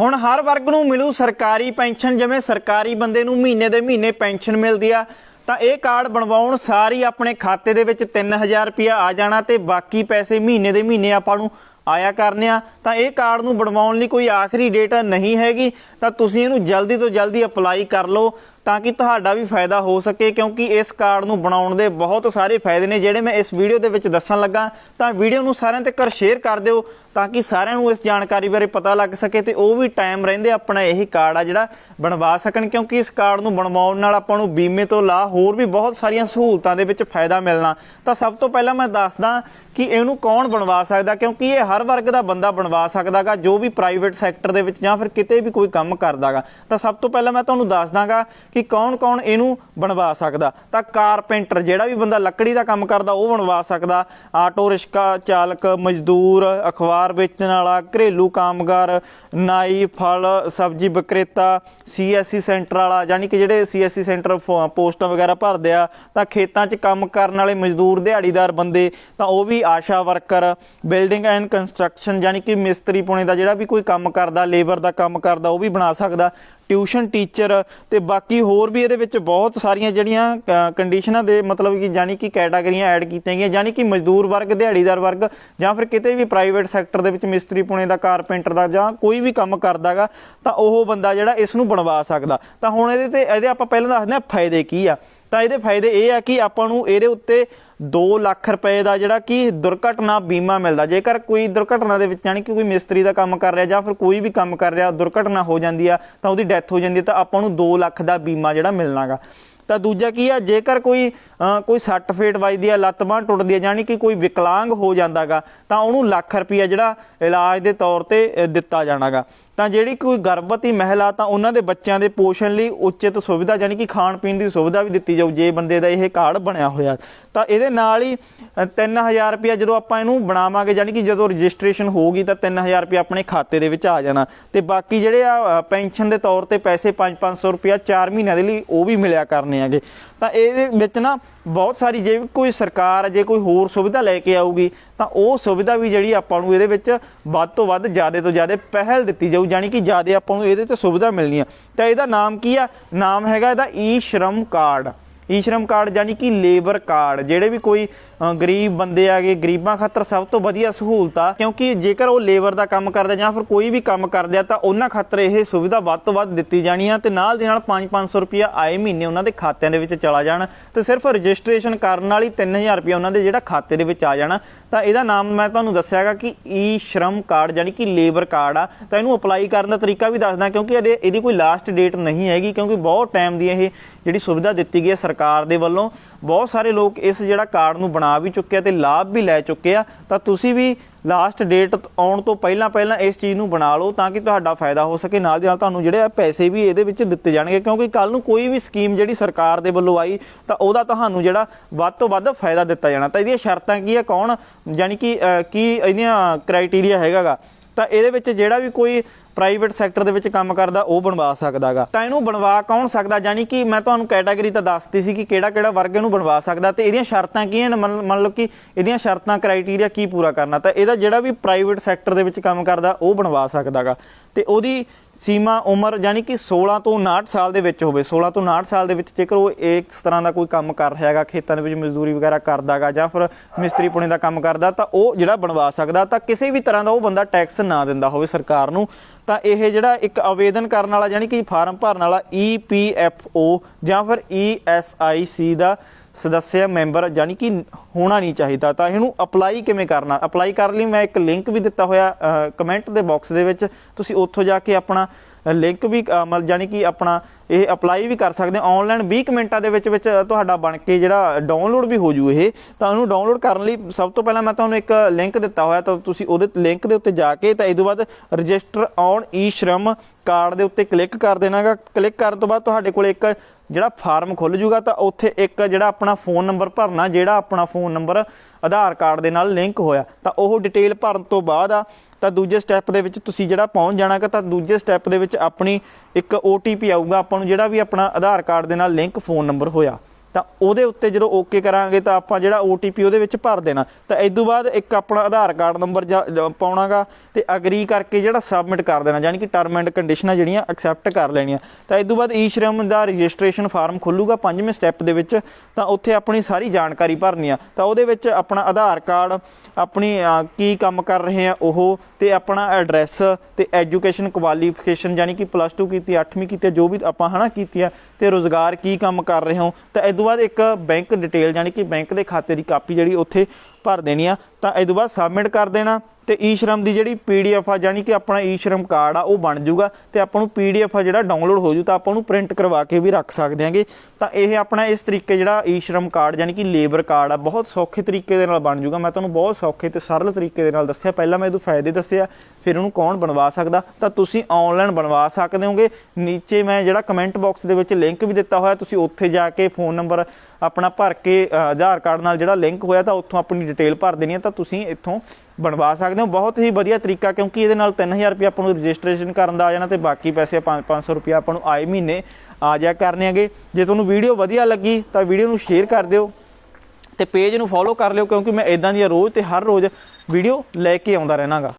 ਹੁਣ ਹਰ ਵਰਗ ਨੂੰ ਮਿਲੂ ਸਰਕਾਰੀ ਪੈਨਸ਼ਨ, ਜਿਵੇਂ ਸਰਕਾਰੀ ਬੰਦੇ ਨੂੰ ਮਹੀਨੇ ਦੇ ਮਹੀਨੇ ਪੈਨਸ਼ਨ ਮਿਲਦੀ ਆ, ਤਾਂ ਇਹ ਕਾਰਡ ਬਣਵਾਉਣ ਸਾਰੀ ਆਪਣੇ ਖਾਤੇ ਦੇ ਵਿੱਚ 3000 ਰੁਪਇਆ ਆ ਜਾਣਾ ਤੇ ਬਾਕੀ ਪੈਸੇ ਮਹੀਨੇ ਦੇ ਮਹੀਨੇ ਆਪਾਂ ਨੂੰ ਆਇਆ ਕਰਨੇ ਆ। ਤਾਂ ਇਹ ਕਾਰਡ ਨੂੰ ਬਣਵਾਉਣ ਲਈ ਕੋਈ ਆਖਰੀ ਡੇਟ ਨਹੀਂ ਹੈਗੀ, ਤਾਂ ਤੁਸੀਂ ਇਹਨੂੰ ਜਲਦੀ ਤੋਂ ਜਲਦੀ ਅਪਲਾਈ ਕਰ ਲਓ। ਤਾਂ ਕਿ ਤੁਹਾਡਾ ਵੀ ਫਾਇਦਾ ਹੋ ਸਕੇ, ਕਿਉਂਕਿ ਇਸ ਕਾਰਡ ਨੂੰ ਬਣਾਉਣ ਦੇ ਬਹੁਤ ਸਾਰੇ ਫਾਇਦੇ ਨੇ, ਜਿਹੜੇ ਮੈਂ ਇਸ ਵੀਡੀਓ ਦੇ ਵਿੱਚ ਦੱਸਣ ਲੱਗਾ। ਤਾਂ ਵੀਡੀਓ ਨੂੰ ਸਾਰਿਆਂ ਤੱਕ ਸ਼ੇਅਰ ਕਰ ਦਿਓ, ਤਾਂ ਕਿ ਸਾਰਿਆਂ ਨੂੰ ਇਸ ਜਾਣਕਾਰੀ ਬਾਰੇ ਪਤਾ ਲੱਗ ਸਕੇ ਤੇ ਉਹ ਵੀ ਟਾਈਮ ਰਹਿੰਦੇ ਆਪਣਾ ਇਹ ਕਾਰਡ ਆ ਜਿਹੜਾ ਬਣਵਾ ਸਕਣ, ਕਿਉਂਕਿ ਇਸ ਕਾਰਡ ਨੂੰ ਬਣਵਾਉਣ ਨਾਲ ਆਪਾਂ ਨੂੰ ਬੀਮੇ ਤੋਂ ਲਾ ਹੋਰ ਵੀ ਬਹੁਤ ਸਾਰੀਆਂ ਸਹੂਲਤਾਂ ਦੇ ਵਿੱਚ ਫਾਇਦਾ ਮਿਲਣਾ। ਤਾਂ ਸਭ ਤੋਂ ਪਹਿਲਾਂ ਮੈਂ ਦੱਸਦਾ ਕਿ ਇਹਨੂੰ ਕੌਣ ਬਣਵਾ ਸਕਦਾ, ਕਿਉਂਕਿ ਇਹ ਹਰ ਵਰਗ ਦਾ ਬੰਦਾ ਬਣਵਾ ਸਕਦਾਗਾ, ਜੋ ਵੀ ਪ੍ਰਾਈਵੇਟ ਸੈਕਟਰ ਦੇ ਵਿੱਚ ਜਾਂ ਫਿਰ ਕਿਤੇ ਵੀ ਕੋਈ ਕੰਮ ਕਰਦਾਗਾ। ਤਾਂ ਸਭ ਤੋਂ ਪਹਿਲਾਂ ਮੈਂ ਤੁਹਾਨੂੰ ਦੱਸ ਦਾਂਗਾ ਕਿ ਕੌਣ-ਕੌਣ ਇਹਨੂੰ ਬਣਵਾ ਸਕਦਾ। ਤਾਂ ਕਾਰਪੈਂਟਰ ਜਿਹੜਾ ਵੀ ਬੰਦਾ ਲੱਕੜੀ ਦਾ ਕੰਮ ਕਰਦਾ, ਉਹ ਬਣਵਾ ਸਕਦਾ। ਆਟੋ ਰਿਕਸ਼ਾ ਚਾਲਕ, ਮਜ਼ਦੂਰ, ਅਖਬਾਰ ਵੇਚਣ ਵਾਲਾ, ਘਰੇਲੂ ਕਾਮਗਾਰ, ਨਾਈ, ਫਲ, ਸਬਜ਼ੀ ਵਿਕਰੇਤਾ, ਸੀਐਸਸੀ ਸੈਂਟਰ ਵਾਲਾ, ਯਾਨੀ ਕਿ ਜਿਹੜੇ ਸੀਐਸਸੀ ਸੈਂਟਰ ਫੋ- ਪੋਸਟਾਂ ਵਗੈਰਾ ਭਰਦੇ ਆ, ਤਾਂ ਖੇਤਾਂ 'ਚ ਕੰਮ ਕਰਨ ਵਾਲੇ ਮਜ਼ਦੂਰ, ਦਿਹਾੜੀਦਾਰ ਬੰਦੇ, ਤਾਂ ਉਹ ਵੀ ASHA worker, building and construction, ਯਾਨੀ ਕਿ ਮਿਸਤਰੀ ਪੁਣੇ ਦਾ ਜਿਹੜਾ ਵੀ ਕੋਈ ਕੰਮ ਕਰਦਾ, ਲੇਬਰ ਦਾ ਕੰਮ ਕਰਦਾ, ਉਹ ਵੀ ਬਣਾ ਸਕਦਾ। ਟਿਊਸ਼ਨ ਟੀਚਰ ਤੇ ਬਾਕੀ ਹੋਰ ਵੀ ਇਹਦੇ ਵਿੱਚ ਬਹੁਤ ਸਾਰੀਆਂ ਜਿਹੜੀਆਂ ਕੰਡੀਸ਼ਨਾਂ ਦੇ ਮਤਲਬ ਕਿ ਯਾਨੀ ਕਿ ਕੈਟਾਗਰੀਆਂ ਐਡ ਕੀਤੀਆਂ ਗਈਆਂ ਯਾਨੀ ਕਿ ਮਜ਼ਦੂਰ ਵਰਗ, ਦਿਹਾੜੀਦਾਰ ਵਰਗ ਜਾਂ ਫਿਰ ਕਿਤੇ ਵੀ ਪ੍ਰਾਈਵੇਟ ਸੈਕਟਰ ਦੇ ਵਿੱਚ ਮਿਸਤਰੀ ਪੁਣੇ ਦਾ ਕਾਰਪੈਂਟਰ ਦਾ ਜਾਂ ਕੋਈ ਵੀ ਕੰਮ ਕਰਦਾਗਾ ਤਾਂ ਉਹ ਬੰਦਾ ਜਿਹੜਾ ਇਸ ਨੂੰ ਬਣਵਾ ਸਕਦਾ। ਤਾਂ ਹੁਣ ਇਹਦੇ ਤੇ, ਇਹਦੇ ਆਪਾਂ ਪਹਿਲਾਂ ਦੱਸਦੇ ਹਾਂ ਫਾਇਦੇ ਕੀ ਆ। ਤਾਂ ਇਹਦੇ ਫਾਇਦੇ ਇਹ ਆ ਕਿ ਆਪਾਂ ਨੂੰ ਇਹਦੇ ਉੱਤੇ 2 ਲੱਖ ਰੁਪਏ ਦਾ ਜਿਹੜਾ ਕਿ ਦੁਰਘਟਨਾ ਬੀਮਾ ਮਿਲਦਾ। ਜੇਕਰ ਕੋਈ ਦੁਰਘਟਨਾ ਦੇ ਵਿੱਚ ਯਾਨੀ ਕਿ ਕੋਈ ਮਿਸਤਰੀ ਦਾ ਕੰਮ ਕਰ ਰਿਹਾ ਜਾਂ ਫਿਰ ਕੋਈ ਵੀ ਕੰਮ ਕਰ ਰਿਹਾ, ਦੁਰਘਟਨਾ ਹੋ ਜਾਂਦੀ ਆ ਤਾਂ ਉਹਦੀ ਡੈਥ ਹੋ ਜਾਂਦੀ ਹੈ ਤਾਂ ਆਪਾਂ ਨੂੰ 2 ਲੱਖ ਦਾ ਬੀਮਾ ਜਿਹੜਾ ਮਿਲਣਾਗਾ। ਤਾਂ ਦੂਜਾ ਕੀ ਆ ਜੇਕਰ ਕੋਈ ਕੋਈ ਸੱਟ ਫੇਟ ਵੱਜਦੀ ਆ ਲੱਤ ਬਾਂਹ ਟੁੱਟਦੀ ਆ ਯਾਨੀ ਕਿ ਕੋਈ ਵਿਕਲਾਂਗ ਹੋ ਜਾਂਦਾਗਾ ਤਾਂ ਉਹਨੂੰ ਲੱਖ ਰੁਪਈਆ ਜਿਹੜਾ ਇਲਾਜ ਦੇ ਤੌਰ ਤੇ ਅ, ਦਿੱਤਾ ਜਾਣਾਗਾ। ਤਾਂ ਜਿਹੜੀ ਕੋਈ ਗਰਭਵਤੀ ਮਹਿਲਾ ਤਾਂ ਉਹਨਾਂ ਦੇ ਬੱਚਿਆਂ ਦੇ ਪੋਸ਼ਣ ਲਈ ਉਚਿਤ ਸੁਵਿਧਾ ਯਾਨੀ ਕਿ ਖਾਣ ਪੀਣ ਦੀ ਸੁਵਿਧਾ ਵੀ ਦਿੱਤੀ ਜਾਊ ਜੇ ਬੰਦੇ ਦਾ ਇਹ ਕਾਰਡ ਬਣਿਆ ਹੋਇਆ। ਤਾਂ ਇਹਦੇ ਨਾਲ ਹੀ ਅ, 3000 ਰੁਪਇਆ ਜਦੋਂ ਆਪਾਂ ਇਹਨੂੰ ਬਣਾਵਾਂਗੇ ਯਾਨੀ ਕਿ ਜਦੋਂ ਰਜਿਸਟ੍ਰੇਸ਼ਨ ਹੋਊਗੀ ਤਾਂ 3000 ਰੁਪਇਆ ਆਪਣੇ ਖਾਤੇ ਦੇ ਵਿੱਚ ਆ ਜਾਣਾ। ਤੇ ਬਾਕੀ ਜਿਹੜੇ ਆ ਪੈਨਸ਼ਨ ਦੇ ਤੌਰ ਤੇ ਪੈਸੇ 5-500 ਰੁਪਇਆ 4 ਮਹੀਨਿਆਂ ਦੇ ਲਈ ਉਹ ਵੀ ਮਿਲਿਆ ਕਰਨੇ ਆਗੇ। ਤਾਂ ਇਹਦੇ ਵਿੱਚ ਨਾ ਬਹੁਤ ਸਾਰੀ ਜੇ ਕੋਈ ਸਰਕਾਰ, ਜੇ ਕੋਈ ਹੋਰ ਸੁਵਿਧਾ ਲੈ ਕੇ ਆਊਗੀ, ਤਾਂ ਉਹ ਸੁਵਿਧਾ ਵੀ ਜਿਹੜੀ ਆਪਾਂ ਨੂੰ ਇਹਦੇ ਵਿੱਚ ਵੱਧ ਤੋਂ ਵੱਧ ਜ਼ਿਆਦਾ ਤੋਂ ਜ਼ਿਆਦਾ ਪਹਿਲ ਦਿੱਤੀ ਜਾਊ ਯਾਨੀ ਕਿ ਜ਼ਿਆਦਾ ਆਪਾਂ ਨੂੰ ਇਹਦੇ ਤੇ ਸੁਵਿਧਾ ਮਿਲਣੀ ਆ। ਤਾਂ ਇਹਦਾ ਨਾਮ ਕੀ ਆ? ਨਾਮ ਹੈਗਾ ਇਹਦਾ ਈ ਸ਼ਰਮ ਕਾਰਡ। ਈ ਸ਼ਰਮ ਕਾਰਡ ਯਾਨੀ ਕਿ ਲੇਬਰ ਕਾਰਡ, ਜਿਹੜੇ ਵੀ ਕੋਈ ਗਰੀਬ ਬੰਦੇ ਆਗੇ ਗਰੀਬਾਂ ਖਾਤਰ ਸਭ ਤੋਂ ਵਧੀਆ ਸਹੂਲਤ ਆ, ਕਿਉਂਕਿ ਜੇਕਰ ਉਹ ਲੇਬਰ ਦਾ ਕੰਮ ਕਰਦੇ ਜਾਂ ਫਿਰ ਕੋਈ ਵੀ ਕੰਮ ਕਰਦੇ ਆ, ਤਾਂ ਉਹਨਾਂ ਖਾਤਰ ਇਹ ਸੁਵਿਧਾ ਵੱਧ ਤੋਂ ਵੱਧ ਦਿੱਤੀ ਜਾਣੀ ਆ ਤੇ ਨਾਲ ਦੇ ਨਾਲ 5-500 ਰੁਪਇਆ ਆਏ ਮਹੀਨੇ ਉਹਨਾਂ ਦੇ ਖਾਤਿਆਂ ਦੇ ਵਿੱਚ ਚਲਾ ਜਾਣ ਤੇ ਸਿਰਫ ਰਜਿਸਟ੍ਰੇਸ਼ਨ ਕਰਨ ਨਾਲ ਹੀ 3000 ਰੁਪਇਆ ਉਹਨਾਂ ਦੇ ਜਿਹੜਾ ਖਾਤੇ ਦੇ ਵਿੱਚ ਆ ਜਾਣਾ। ਤਾਂ ਇਹਦਾ ਨਾਮ ਮੈਂ ਤੁਹਾਨੂੰ ਦੱਸਿਆਗਾ ਕਿ ਈ ਸ਼ਰਮ ਕਾਰਡ ਯਾਨੀ ਕਿ ਲੇਬਰ ਕਾਰਡ ਆ। ਤਾਂ ਇਹਨੂੰ ਅਪਲਾਈ ਕਰਨ ਦਾ ਤਰੀਕਾ ਵੀ ਦੱਸਦਾ ਕਿਉਂਕਿ ਇਹਦੇ, ਇਹਦੀ ਕੋਈ ਲਾਸਟ ਡੇਟ ਨਹੀਂ ਹੈਗੀ ਕਿਉਂਕਿ ਬਹੁਤ ਟਾਈਮ ਦੀ ਇਹ ਜਿਹੜੀ ਸੁਵਿਧਾ ਦਿੱਤੀ ਗਈ ਹੈ ਸਰਕਾਰ ਦੇ ਵੱਲੋਂ ਬਹੁਤ ਸਾਰੇ ਲੋਕ ਇਸ ਜਿਹੜਾ ਕਾਰਡ ਨੂੰ ਬਣਾ ਵੀ ਚੁੱਕੇ ਆ ਤੇ ਲਾਭ ਵੀ ਲੈ ਚੁੱਕੇ ਆ। ਤਾਂ ਤੁਸੀਂ ਵੀ ਲਾਸਟ ਡੇਟ ਆਉਣ ਤੋਂ ਪਹਿਲਾਂ ਪਹਿਲਾਂ ਇਸ ਚੀਜ਼ ਨੂੰ ਬਣਾ ਲਓ ਤਾਂ ਕਿ ਤੁਹਾਡਾ ਫਾਇਦਾ ਹੋ ਸਕੇ। ਨਾਲ ਦੀ ਨਾਲ ਤੁਹਾਨੂੰ ਜਿਹੜੇ ਆ ਪੈਸੇ ਵੀ ਇਹਦੇ ਵਿੱਚ ਦਿੱਤੇ ਜਾਣਗੇ ਕਿਉਂਕਿ ਕੱਲ ਨੂੰ ਕੋਈ ਵੀ ਸਕੀਮ ਜਿਹੜੀ ਸਰਕਾਰ ਦੇ ਵੱਲੋਂ ਆਈ ਤਾਂ ਉਹਦਾ ਤੁਹਾਨੂੰ ਜਿਹੜਾ ਵੱਧ ਤੋਂ ਵੱਧ ਫਾਇਦਾ ਦਿੱਤਾ ਜਾਣਾ। ਤਾਂ ਇਹਦੀਆਂ ਸ਼ਰਤਾਂ ਕੀ ਆ, ਕੌਣ ਯਾਨੀ ਕਿ ਕੀ ਇਹਦੀਆਂ ਕ੍ਰਾਈਟੇਰੀਆ ਹੈਗਾਗਾ। ਤਾਂ ਇਹਦੇ ਵਿੱਚ ਜਿਹੜਾ ਵੀ ਕੋਈ ਪ੍ਰਾਈਵੇਟ ਸੈਕਟਰ ਦੇ ਵਿੱਚ ਕੰਮ ਕਰਦਾ, ਉਹ ਬਣਵਾ ਸਕਦਾਗਾ। ਤਾਂ ਇਹਨੂੰ ਬਣਵਾ ਕੌਣ ਸਕਦਾ? ਯਾਨੀ ਕਿ ਮੈਂ ਤੁਹਾਨੂੰ ਕੈਟਾਗਰੀ ਤਾਂ ਦੱਸਤੀ ਸੀ ਕਿ ਕਿਹੜਾ ਕਿਹੜਾ ਵਰਗ ਇਹਨੂੰ ਬਣਵਾ ਸਕਦਾ। ਤੇ ਇਹਦੀਆਂ ਸ਼ਰਤਾਂ ਕੀ ਹਨ? ਮੰਨ ਲਓ ਕਿ ਇਹਦੀਆਂ ਸ਼ਰਤਾਂ ਕ੍ਰਾਈਟੇਰੀਆ ਕੀ ਪੂਰਾ ਕਰਨਾ? ਤਾਂ ਇਹਦਾ ਜਿਹੜਾ ਵੀ ਪ੍ਰਾਈਵੇਟ ਸੈਕਟਰ ਦੇ ਵਿੱਚ ਕੰਮ ਕਰਦਾ, ਉਹ ਬਣਵਾ ਸਕਦਾਗਾ। ਤੇ ਉਹਦੀ ਸੀਮਾ, ਉਮਰ ਯਾਨੀ ਕਿ 16 ਤੋਂ 59 ਸਾਲ ਦੇ ਵਿੱਚ ਹੋਵੇ। 16 ਤੋਂ 59 ਸਾਲ ਦੇ ਵਿੱਚ ਜੇਕਰ ਉਹ ਇਸ ਤਰ੍ਹਾਂ ਦਾ ਕੋਈ ਕੰਮ ਕਰ ਰਿਹਾ ਹੈਗਾ, ਖੇਤਾਂ ਦੇ ਵਿੱਚ ਮਜ਼ਦੂਰੀ ਵਗੈਰਾ ਕਰਦਾਗਾ ਜਾਂ ਫਿਰ ਮਿਸਤਰੀ ਪੁਣੇ ਦਾ ਕੰਮ ਕਰਦਾ, ਤਾਂ ਉਹ ਜਿਹੜਾ ਬਣਵਾ ਸਕਦਾ, ਤਾਂ ਕਿਸੇ ਵੀ ਤਰ੍ਹਾਂ ਦਾ ਉਹ ਬੰਦਾ ਟੈਕਸ ਨਾ ਦਿੰਦਾ ਹੋਵੇ ਸਰਕਾਰ ਨੂੰ। ਤਾਂ ਇਹ ਜਿਹੜਾ ਇੱਕ ਆਵੇਦਨ ਕਰਨ ਵਾਲਾ, ਯਾਨੀ ਕਿ ਫਾਰਮ ਭਰਨ ਵਾਲਾ EPFO ਜਾਂ ਫਿਰ ESIC ਦਾ ਸਦੱਸਿਆ ਮੈਂਬਰ ਯਾਨੀ ਕਿ ਹੋਣਾ ਨਹੀਂ ਚਾਹੀਦਾ, ਤਾਂ ਇਹਨੂੰ ਅਪਲਾਈ ਕਿਵੇਂ ਕਰਨਾ? ਅਪਲਾਈ ਕਰਨ ਲਈ, ਮੈਂ ਇੱਕ ਲਿੰਕ ਵੀ ਦਿੱਤਾ ਹੋਇਆ ਕਮੈਂਟ ਦੇ ਬਾਕਸ ਦੇ ਵਿੱਚ। ਤੁਸੀਂ ਉੱਥੋਂ ਜਾ ਕੇ ਆਪਣਾ ਲਿੰਕ ਵੀ ਮਤਲਬ ਯਾਨੀ ਕਿ ਆਪਣਾ ਇਹ ਅਪਲਾਈ ਵੀ ਕਰ ਸਕਦੇ ਹੋ। ਆਨਲਾਈਨ 20 ਕੁ ਮਿੰਟਾਂ ਦੇ ਵਿੱਚ ਵਿੱਚ ਤੁਹਾਡਾ ਬਣ ਕੇ ਜਿਹੜਾ ਡਾਊਨਲੋਡ ਵੀ ਹੋ ਜੂ ਇਹ, ਤਾਂ ਉਹਨੂੰ ਡਾਊਨਲੋਡ ਕਰਨ ਲਈ ਸਭ ਤੋਂ ਪਹਿਲਾਂ ਮੈਂ ਤੁਹਾਨੂੰ ਇੱਕ ਲਿੰਕ ਦਿੱਤਾ ਹੋਇਆ, ਤਾਂ ਤੁਸੀਂ ਉਹਦੇ ਲਿੰਕ ਦੇ ਉੱਤੇ ਜਾ ਕੇ, ਤਾਂ ਇਹ ਤੋਂ ਬਾਅਦ ਰਜਿਸਟਰ ਔਨ ਈ ਸ਼ਰਮ ਕਾਰਡ ਦੇ ਉੱਤੇ ਕਲਿੱਕ ਕਰ ਦੇਣਾਗਾ। ਕਲਿੱਕ ਕਰਨ ਤੋਂ ਬਾਅਦ ਤੁਹਾਡੇ ਕੋਲ ਇੱਕ ਜਿਹੜਾ ਫਾਰਮ ਖੁੱਲ ਜੂਗਾ ਤਾਂ ਉੱਥੇ ਇੱਕ ਜਿਹੜਾ ਆਪਣਾ ਫੋਨ ਨੰਬਰ ਭਰਨਾ, ਜਿਹੜਾ ਆਪਣਾ ਫੋਨ ਨੰਬਰ ਆਧਾਰ ਕਾਰਡ ਦੇ ਨਾਲ ਲਿੰਕ ਹੋਇਆ। ਤਾਂ ਉਹ ਡਿਟੇਲ ਭਰਨ ਤੋਂ ਬਾਅਦ ਆ, ਤਾਂ ਦੂਜੇ ਸਟੈਪ ਦੇ ਵਿੱਚ ਤੁਸੀਂ ਜਿਹੜਾ ਪਹੁੰਚ ਜਾਣਾਗਾ ਤਾਂ ਦੂਜੇ ਸਟੈਪ ਦੇ ਵਿੱਚ ਆਪਣੀ ਇੱਕ OTP ਆਊਗਾ, ਆਪਾਂ ਨੂੰ ਜਿਹੜਾ ਵੀ ਆਪਣਾ ਆਧਾਰ ਕਾਰਡ ਦੇ ਨਾਲ ਲਿੰਕ ਫੋਨ ਨੰਬਰ ਹੋਇਆ। ਤਾਂ ਉਹਦੇ ਉੱਤੇ ਜਦੋਂ ਓਕੇ ਕਰਾਂਗੇ ਤਾਂ ਆਪਾਂ ਜਿਹੜਾ OTP ਉਹਦੇ ਵਿੱਚ ਭਰ ਦੇਣਾ। ਤਾਂ ਇਸ ਤੋਂ ਬਾਅਦ ਇੱਕ ਆਪਣਾ ਆਧਾਰ ਕਾਰਡ ਨੰਬਰ ਪਾਉਣਾਗਾ ਤੇ ਅਗਰੀ ਕਰਕੇ ਜਿਹੜਾ ਸਬਮਿਟ ਕਰ ਦੇਣਾ, ਯਾਨੀ ਕਿ ਟਰਮ ਐਂਡ ਕੰਡੀਸ਼ਨਾਂ ਜਿਹੜੀਆਂ ਐਕਸੈਪਟ ਕਰ ਲੈਣੀਆਂ। ਤਾਂ ਇਸ ਤੋਂ ਬਾਅਦ ਈ ਸ਼੍ਰਮ ਦਾ ਰਜਿਸਟ੍ਰੇਸ਼ਨ ਫਾਰਮ ਖੁੱਲੂਗਾ ਪੰਜਵੇਂ ਸਟੈਪ ਦੇ ਵਿੱਚ, ਤਾਂ ਉੱਥੇ ਆਪਣੀ ਸਾਰੀ ਜਾਣਕਾਰੀ ਭਰਨੀ ਆ। ਤਾਂ ਉਹਦੇ ਵਿੱਚ ਆਪਣਾ ਆਧਾਰ ਕਾਰਡ, ਆਪਣੀ ਕੀ ਕੰਮ ਕਰ ਰਹੇ ਆ ਉਹ ਤੇ ਆਪਣਾ ਐਡਰੈਸ ਤੇ ਐਜੂਕੇਸ਼ਨ ਕੁਆਲੀਫਿਕੇਸ਼ਨ ਯਾਨੀ ਕਿ ਪਲੱਸ 2 ਕੀਤੀ 8ਵੀਂ ਕੀਤੀ, ਜੋ ਵੀ ਆਪਾਂ ਹਨਾ ਕੀਤੀ ਆ ਤੇ ਰੋਜ਼ਗਾਰ ਕੀ ਕੰਮ ਕਰ ਰਹੇ ਹੋ। ਤਾਂ ਇਸ ਤੋਂ ਬਾਅਦ ਇੱਕ ਬੈਂਕ ਡਿਟੇਲ ਯਾਨੀ ਕਿ ਬੈਂਕ ਦੇ ਖਾਤੇ ਦੀ ਕਾਪੀ ਜਿਹੜੀ ਉੱਥੇ ਭਰ ਦੇਣੀ ਆ, ਤਾਂ ਇਸ ਤੋਂ ਬਾਅਦ ਸਬਮਿਟ ਕਰ ਦੇਣਾ ਤੇ ਈ ਸ਼ਰਮ ਦੀ ਜਿਹੜੀ ਪੀਡੀਐਫ ਆ ਯਾਨੀ ਕਿ ਆਪਣਾ ਈ ਸ਼ਰਮ ਕਾਰਡ ਆ, ਉਹ ਬਣ ਜਾਊਗਾ ਤੇ ਆਪਾਂ ਨੂੰ ਪੀਡੀਐਫ ਆ ਜਿਹੜਾ ਡਾਊਨਲੋਡ ਹੋ ਜੂ ਤਾਂ ਆਪਾਂ ਨੂੰ ਪ੍ਰਿੰਟ ਕਰਵਾ ਕੇ ਵੀ ਰੱਖ ਸਕਦੇ ਹਾਂਗੇ। ਤਾਂ ਇਹ ਆਪਣਾ ਇਸ ਤਰੀਕੇ ਜਿਹੜਾ ਈ ਸ਼ਰਮ ਕਾਰਡ ਯਾਨੀ ਕਿ ਲੇਬਰ ਕਾਰਡ ਆ, ਬਹੁਤ ਸੌਖੇ ਤਰੀਕੇ ਦੇ ਨਾਲ ਬਣ ਜਾਊਗਾ। ਮੈਂ ਤੁਹਾਨੂੰ ਬਹੁਤ ਸੌਖੇ ਤੇ ਸਰਲ ਤਰੀਕੇ ਦੇ ਨਾਲ ਦੱਸਿਆ। ਪਹਿਲਾਂ ਮੈਂ ਇਹਦੇ ਫਾਇਦੇ ਦੱਸਿਆ, ਫਿਰ ਉਹਨੂੰ ਕੌਣ ਬਣਵਾ ਸਕਦਾ? ਤਾਂ ਤੁਸੀਂ ਆਨਲਾਈਨ ਬਣਵਾ ਸਕਦੇ ਹੋਗੇ। ਨੀਚੇ ਮੈਂ ਜਿਹੜਾ ਕਮੈਂਟ ਬਾਕਸ ਦੇ ਵਿੱਚ ਲਿੰਕ ਵੀ ਦਿੱਤਾ ਹੋਇਆ, ਤੁਸੀਂ ਉੱਥੇ ਜਾ ਕੇ ਫੋਨ ਨੰਬਰ ਆਪਣਾ ਭਰ ਕੇ ਆਧਾਰ ਕਾਰਡ ਨਾਲ ਜਿਹੜਾ ਲਿੰਕ ਹੋਇਆ, ਤਾਂ ਉੱਥੋਂ ਆਪਣੀ ਡਿਟੇਲ ਭਰ ਦੇਣੀ ਹੈ, ਤਾਂ ਤੁਸੀਂ ਇੱਥੋਂ ਬਣਵਾ ਸਕਦੇ ਹੋ। ਬਹੁਤ ਹੀ ਵਧੀਆ ਤਰੀਕਾ, ਕਿਉਂਕਿ ਇਹਦੇ ਨਾਲ 3000 ਰੁਪਏ ਆਪਾਂ ਨੂੰ ਰਜਿਸਟ੍ਰੇਸ਼ਨ ਕਰਨ ਦਾ ਆ ਜਾਣਾ ਤੇ ਬਾਕੀ ਪੈਸੇ 500 ਰੁਪਏ ਆਪਾਂ ਨੂੰ ਆਏ ਮਹੀਨੇ ਆ ਜਾ ਕਰਨੇ ਹੈਗੇ। ਜੇ ਤੁਹਾਨੂੰ ਵੀਡੀਓ ਵਧੀਆ ਲੱਗੀ, ਤਾਂ ਵੀਡੀਓ ਨੂੰ ਸ਼ੇਅਰ ਕਰ ਦਿਓ ਤੇ ਪੇਜ ਨੂੰ ਫੋਲੋ ਕਰ ਲਿਓ, ਕਿਉਂਕਿ ਮੈਂ ਇਦਾਂ ਦੀਆਂ ਰੋਜ਼ ਤੇ ਹਰ ਰੋਜ਼ ਵੀਡੀਓ ਲੈ ਕੇ ਆਉਂਦਾ ਰਹਿਣਾਗਾ।